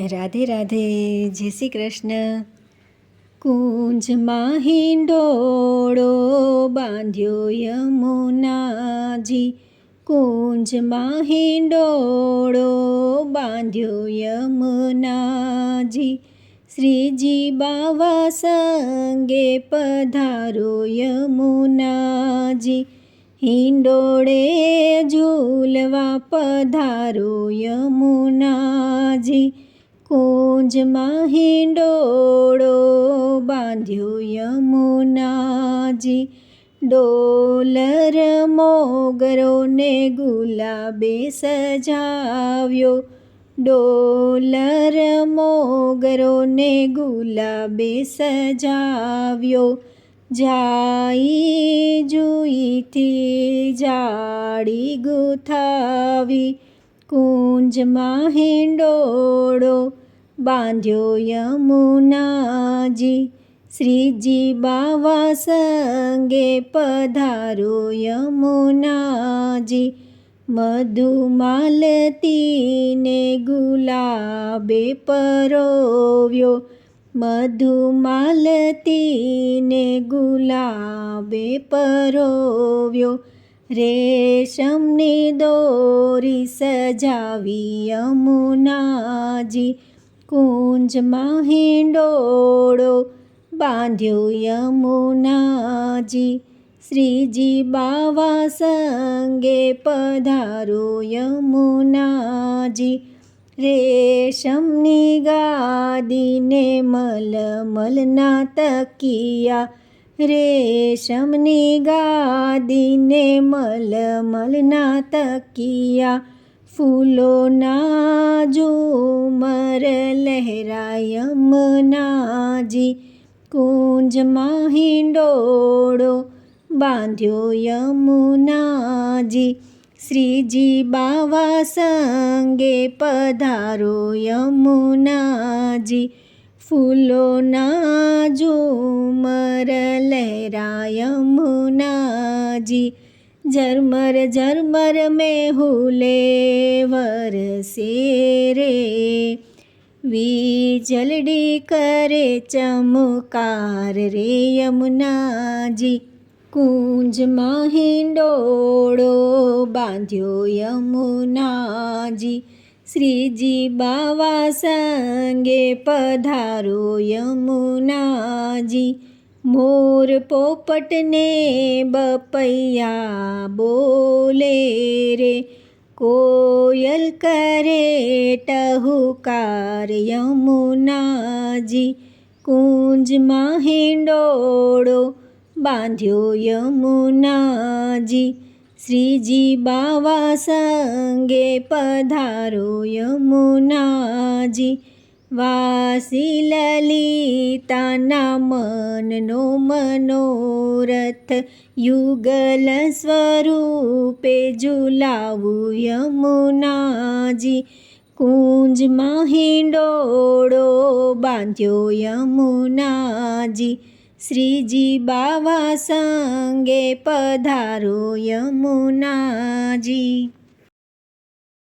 રાધે રાધે, જય શ્રી કૃષ્ણ. કુંજમાં હિંડોળો બાંધ્યો યમુનાજી. કુંજમાં હિંડોળો બાંધ્યો યમુનાજી. શ્રીજી બાવા સંગે પધારો યમુનાજી. હિંડોળે ઝૂલવા પધારો યમુનાજી. કુંજમાં હિંડોળો બાંધ્યો યમુનાજી. ડોલર મોગરો ને ગુલાબે સજાવ્યો. ડોલર મોગરો ને ગુલાબે સજાવ્યો. જાઈ જુઈથી જાડી ગુથાવી. કુંજમાં હિંડોળો બાંધ્યો યમુનાજી. શ્રીજી બાવા સંગે પધારો યમુનાજી. મધુમાલતીને ગુલાબે પરોવ્યો. મધુમાલતીને ગુલાબે પરોવ્યો. રેશમની દોરી સજાવી યમુનાજી. કુંજમાં હિંડોળો બાંધ્યો યમુનાજી. શ્રીજી બાવા સંગે પધારો યમુનાજી. રેશમની ગાદીને મલમલના તકિયા. રેશમની ગાદીને મલમલના તકિયા. ફૂલોના ઝુમર લહેરાય યમુનાજી કુંજમાં હિંડોળો બાંધ્યો યમુનાજી. શ્રીજી બાવા સંગે પધારો યમુનાજી. ફૂલોના ઝુમર લહેરા યમુનાજી. ઝરમર ઝરમર મેહુલે વરસે રે. વીજલડી કરે ચમકાર રે યમુનાજી. કુંજમાં હિંડોળો બાંધ્યો યમુનાજી. શ્રીજી બાવા સંગે પધારો યમુનાજી. મોર પોપટને બપૈયા બોલે રે. કોયલ કરે ટહુકાર યમુનાજી કુંજમાં હિંડોળો બાંધ્યો યમુનાજી શ્રીજી બાવા સંગે પધારો યમુનાજી. વાસી લલિતાના મનનો મનોરથ યુગલ સ્વરૂપે ઝુલાવું યમુનાજી કુંજમાં હિંડોળો બાંધ્યો યમુનાજી શ્રીજી બાવા સંગે પધારો યમુનાજી